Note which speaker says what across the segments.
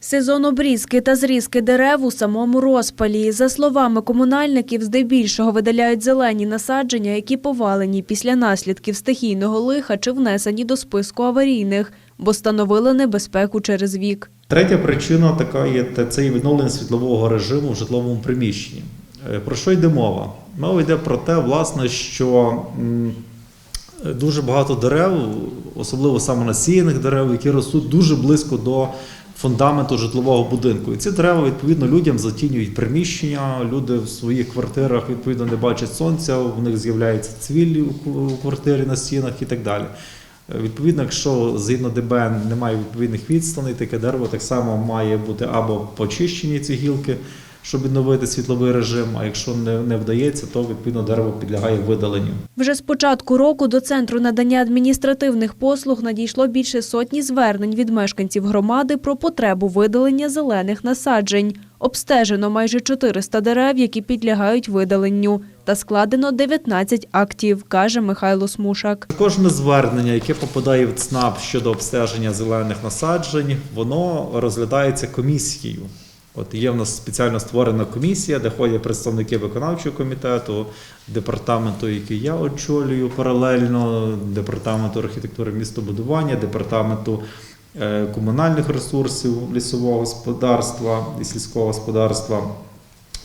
Speaker 1: Сезон обрізки та зрізки дерев у самому розпалі. За словами комунальників, здебільшого видаляють зелені насадження, які повалені після наслідків стихійного лиха чи внесені до списку аварійних, бо становили небезпеку через вік.
Speaker 2: Третя причина така є це є відновлення світлового режиму в житловому приміщенні. Е, Про що йде мова? Мова йде про те, власне, що дуже багато дерев, особливо самонасіяних дерев, які ростуть дуже близько до фундаменту житлового будинку. І ці дерева відповідно людям затінюють приміщення. Люди в своїх квартирах відповідно не бачать сонця, в них з'являється цвіллі у- у квартирі на стінах і так далі. Е, Відповідно, якщо згідно ДБН немає відповідних відстаней, таке дерево так само має бути або почищені ці гілки, щоб відновити світловий режим. А якщо не, не вдається, то відповідно дерево підлягає видаленню.
Speaker 1: Вже з початку року до Центру надання адміністративних послуг надійшло більше сотні звернень від мешканців громади про потребу видалення зелених насаджень. Обстежено майже 400 дерев, які підлягають видаленню, та складено 19 актів, каже Михайло Смушак.
Speaker 2: Кожне звернення, яке попадає в ЦНАП щодо обстеження зелених насаджень, воно розглядається комісією. От є в нас спеціально створена комісія, де ходять представники виконавчого комітету, департаменту, який я очолюю паралельно, департаменту архітектури містобудування, департаменту е, комунальних ресурсів лісового господарства і сільського господарства.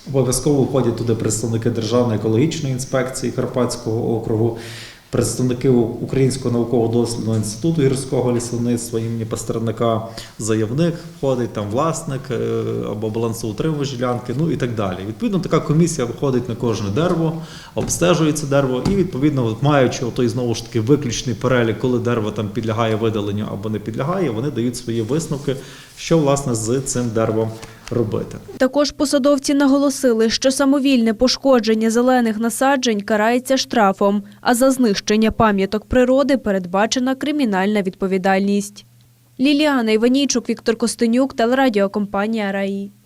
Speaker 2: Обов'язково входять туди представники Державної екологічної інспекції Карпатського округу, представники Українського науково-дослідного інституту гірського лісівництва імені Пастерника, заявник входить, там власник е, або балансоутримувач ділянки, ну і так далі. Відповідно, така комісія виходить на кожне дерево, обстежує це дерево, і відповідно, маючи той знову ж таки виключний перелік, коли дерево там підлягає видаленню або не підлягає, вони дають свої висновки, що власне з цим деревом робити.
Speaker 1: Також посадовці наголосили, що самовільне пошкодження зелених насаджень карається штрафом, а за знищення пам'яток природи передбачена кримінальна відповідальність. Ліліана Іванійчук, Віктор Костенюк, телерадіокомпанія «Раї».